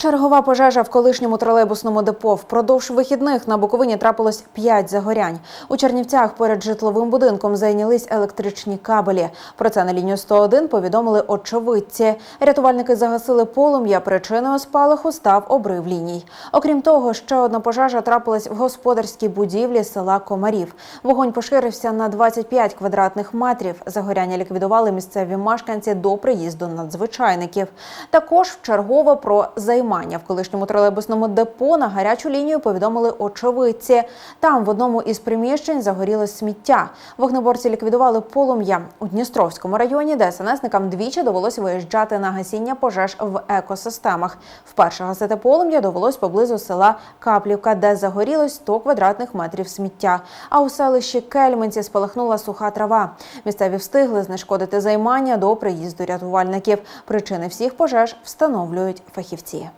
Чергова пожежа в колишньому тролейбусному депо. Впродовж вихідних на Буковині трапилось п'ять загорянь. У Чернівцях перед житловим будинком зайнялись електричні кабелі. Про це на лінію 101 повідомили очевидці. Рятувальники загасили полум'я. Причиною спалаху став обрив ліній. Окрім того, ще одна пожежа трапилась в господарській будівлі села Комарів. Вогонь поширився на 25 квадратних метрів. Загоряння ліквідували місцеві мешканці до приїзду надзвичайників. Також вчергово про займання в колишньому тролейбусному депо на гарячу лінію повідомили очевидці. Там в одному із приміщень загоріло сміття. Вогнеборці ліквідували полум'я у Дністровському районі, де СНСникам двічі довелося виїжджати на гасіння пожеж в екосистемах. Вперше гасити полум'я довелось поблизу села Каплівка, де загорілось 100 квадратних метрів сміття. А у селищі Кельменці спалахнула суха трава. Місцеві встигли знешкодити займання до приїзду рятувальників. Причини всіх пожеж встановлюють фахівці.